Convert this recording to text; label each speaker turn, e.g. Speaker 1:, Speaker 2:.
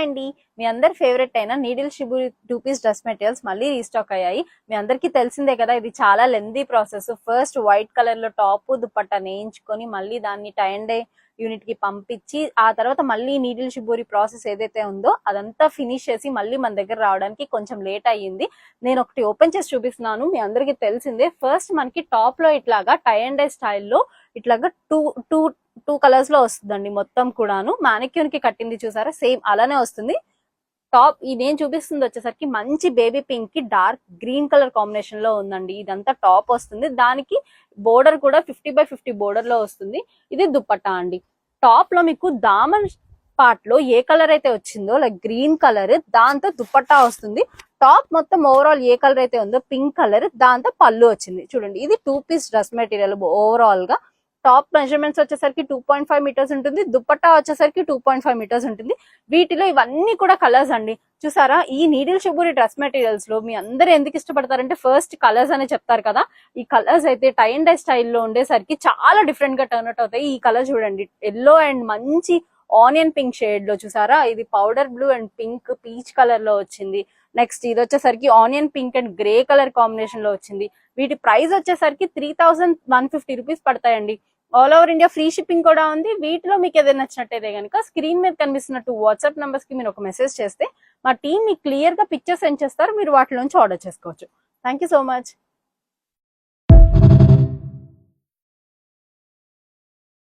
Speaker 1: Hi అండి. మీ అందరి favourite అయిన needle shibori two piece dress materials మళ్ళీ రీస్టాక్ అయ్యాయి. మీ అందరికీ తెలిసిందే కదా ఇది చాలా లెందీ ప్రాసెస్ ఫస్ట్ వైట్ కలర్లో టాప్ దుప్పట్టా నేయించుకొని మళ్ళీ దాన్ని టై అండ్ డే యూనిట్కి పంపించి ఆ తర్వాత మళ్ళీ నీడిల్ షిబూరి ప్రాసెస్ ఏదైతే ఉందో అదంతా ఫినిష్ చేసి మళ్ళీ మన దగ్గర రావడానికి కొంచెం లేట్ అయ్యింది. నేను ఒకటి ఓపెన్ చేసి చూపిస్తున్నాను. మీ అందరికీ తెలిసిందే ఫస్ట్ మనకి టాప్లో ఇట్లాగా టై అండ్ డే స్టైల్లో ఇట్లాగా టూ టూ టూ కలర్స్లో వస్తుందండి మొత్తం కూడాను. మానిక్యూన్కి కట్టింది చూసారా? సేమ్ అలానే వస్తుంది. టాప్ ఈ నేను చూపిస్తుంది వచ్చేసరికి మంచి బేబీ పింక్కి డార్క్ గ్రీన్ కలర్ కాంబినేషన్లో ఉందండి. ఇదంతా టాప్ వస్తుంది. దానికి బోర్డర్ కూడా ఫిఫ్టీ బై ఫిఫ్టీ బోర్డర్లో వస్తుంది. ఇది దుప్పట్టా అండి. టాప్లో మీకు దామన్ పార్ట్లో ఏ కలర్ అయితే వచ్చిందో లైక్ గ్రీన్ కలర్ దాంతో దుప్పట్టా వస్తుంది. టాప్ మొత్తం ఓవరాల్ ఏ కలర్ అయితే ఉందో పింక్ కలర్ దాంతో పళ్ళు వచ్చింది. చూడండి ఇది టూ పీస్ డ్రెస్ మెటీరియల్ ఓవరాల్గా. టాప్ మెజర్మెంట్స్ వచ్చేసరికి టూ పాయింట్ ఫైవ్ మీటర్స్ ఉంటుంది దుప్పట్టా వచ్చేసరికి టూ పాయింట్ ఫైవ్ మీటర్స్ ఉంటుంది. వీటిలో ఇవన్నీ కూడా కలర్స్ అండి. చూసారా? ఈ నీడిల్ షుబూరి డ్రెస్ మెటీరియల్స్లో మీ అందరూ ఎందుకు ఇష్టపడతారంటే ఫస్ట్ కలర్స్ అనే చెప్తారు కదా. ఈ కలర్స్ అయితే టై అండ్ డై స్టైల్లో ఉండేసరికి చాలా డిఫరెంట్గా టర్న్ అవుట్ అవుతాయి. ఈ కలర్ చూడండి. ఎల్లో అండ్ మంచి ఆనియన్ పింక్ షేడ్లో చూసారా? ఇది powder blue and pink peach కలర్లో వచ్చింది. నెక్స్ట్ ఇది వచ్చేసరికి onion pink and grey colour కాంబినేషన్లో వచ్చింది. వీటి ప్రైస్ వచ్చేసరికి three thousand one fifty rupees పడతాయండి. All over India free shipping కూడా ఉంది. వీటిలో మీకు ఏదైనా నచ్చినట్టయితే కనుక స్క్రీన్ మీద కనిపిస్తున్నట్టు వాట్సాప్ నంబర్స్కి మీరు ఒక మెసేజ్ చేస్తే మా టీం మీకు క్లియర్గా పిక్చర్ సెండ్ చేస్తారు. మీరు వాటిలోంచి ఆర్డర్ చేసుకోవచ్చు. Thank you so much.